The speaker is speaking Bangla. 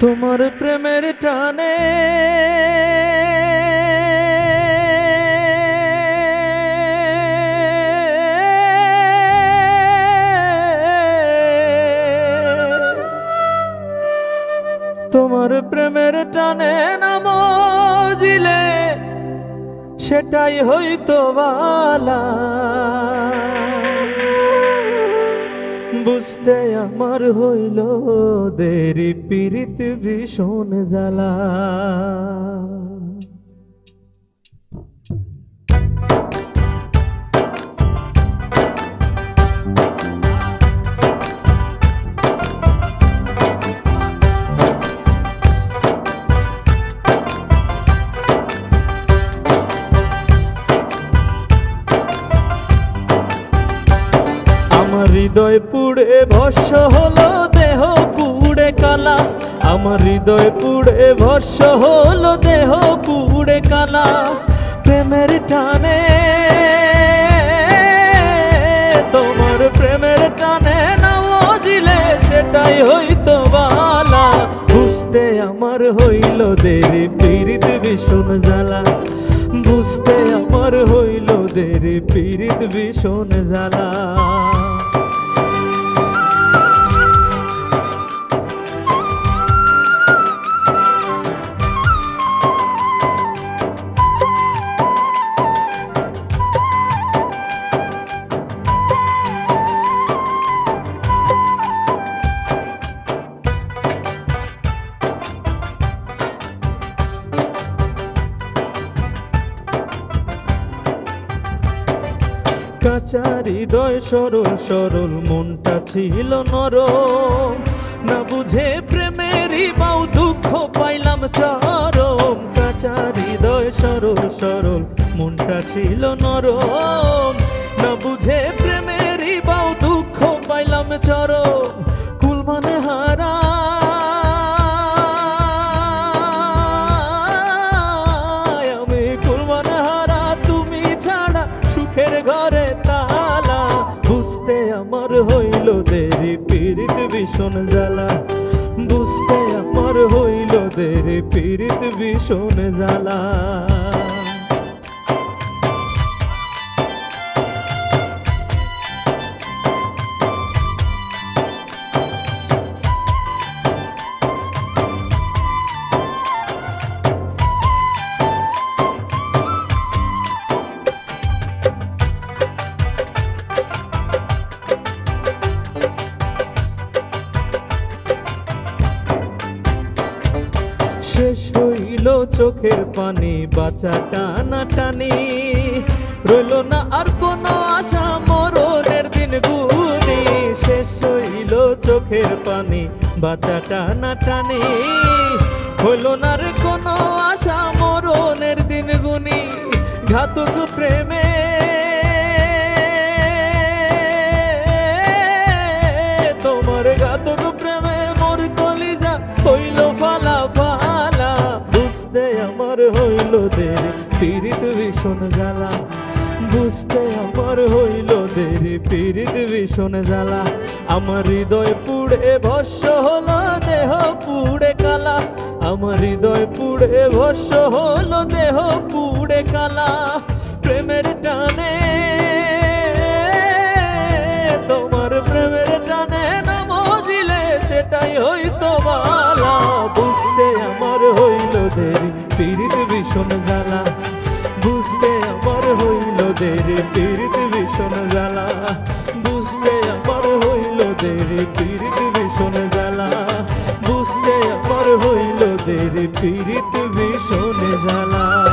তোমার প্রেমের টানে। তোমার প্রেমের টানে নাম জিলে সেটাই হইতো বালা। বুঝতে আমার হইল দেরি পীড়িত ভীষণ জ্বালা। হলো দেহ, পুড়ে কালা। আমার হৃদয় পুড়ে ভস্য হলো দেহ, পুড়ে কালা। প্রেমের টানে, তোমার প্রেমের টানে নাও দিলে সেটাই হইতো বালা। বুঝতে আমার হইল দেরি, পীড়িত ভীষণ জ্বালা। বুঝতে আমার হইল দেরি, পীড়িত ভীষণ জ্বালা। কাঁচা হৃদয় সরল সরল মনটা ছিল নর। না বুঝে প্রেমেরই বাউ দুঃখ, পাইলাম চরম। কাঁচা হৃদয় সরল সরল মনটা ছিল নরম। না বুঝে প্রেমেরই বাউ দুঃখ, পাইলাম চরম। ভীষণ জ্বালা। বুঝতে আমার হইল দেরি পীড়িত ভীষণ জ্বালা। চোখের পানি, বাঁচা টানা টানি রইল না আর কোনো আশা, মরণের দিন গুনি শেষ হইল চোখের পানি, বাঁচা টানা টানি হইল না আর কোনো আশা, মরণের দিন গুনি ঘাতক প্রেমে বুঝতে আমার হইল দেরি, পীড়িত ভীষণ জ্বালা। বুঝতে আমার হইল দেরি, পীড়িত ভীষণ জ্বালা। আমার হৃদয় পুড়ে ভস্য হলো, দেহ পুড়ে কালা। আমার হৃদয় পুড়ে ভস্য হলো, দেহ পুড়ে কালা। প্রেমের টানে জ্বালা। বুঝতে আমার হইল দেরি, পীড়িত ভীষণ জ্বালা। বুঝতে আমার হইল দেরি, পীড়িত ভীষণ জ্বালা।